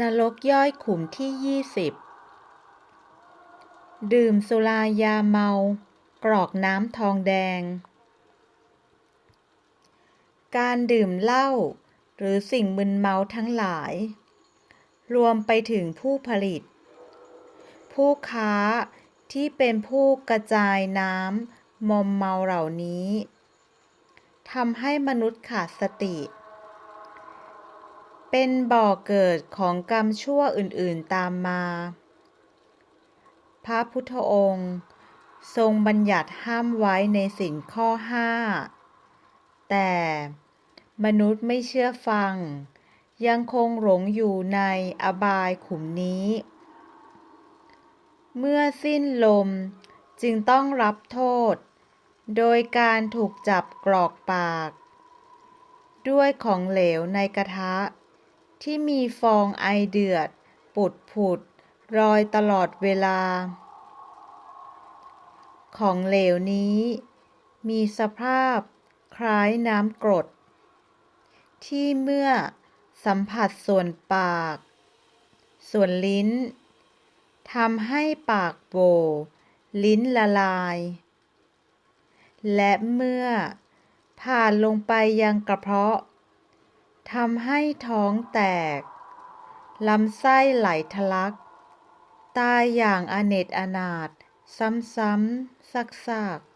นรกย่อยขุมที่ยี่สิบดื่มสุรายาเมา กรอกน้ำทองแดง การดื่มเหล้าหรือสิ่งมึนเมาทั้งหลาย รวมไปถึงผู้ผลิต ผู้ค้าที่เป็นผู้กระจายน้ำมอมเมาเหล่านี้ทำให้มนุษย์ขาดสติ เป็นบ่อเกิดของกรรมชั่วอื่นๆตามมา พระพุทธองค์ ทรงบัญญัติห้ามไว้ในสินข้อห้าแต่มนุษย์ไม่เชื่อฟัง ยังคงหลงอยู่ในอบายขุมนี้ เมื่อสิ้นลมจึงต้องรับโทษ โดยการถูกจับกรอกปาก ด้วยของเหลวในกระทะ ที่มีฟองไอเดือด ปุดผุดรอยตลอดเวลา ของเหลวนี้ มีสภาพคล้ายน้ำกรด ที่เมื่อสัมผัสส่วนปาก ส่วนลิ้นทำให้ปากโบ ลิ้นละลาย และเมื่อผ่านลงไปยังกระเพาะ ทำให้ท้องแตก ลำไส้ไหลทะลัก ตายอย่างอเนจอนาถซ้ำๆซากๆ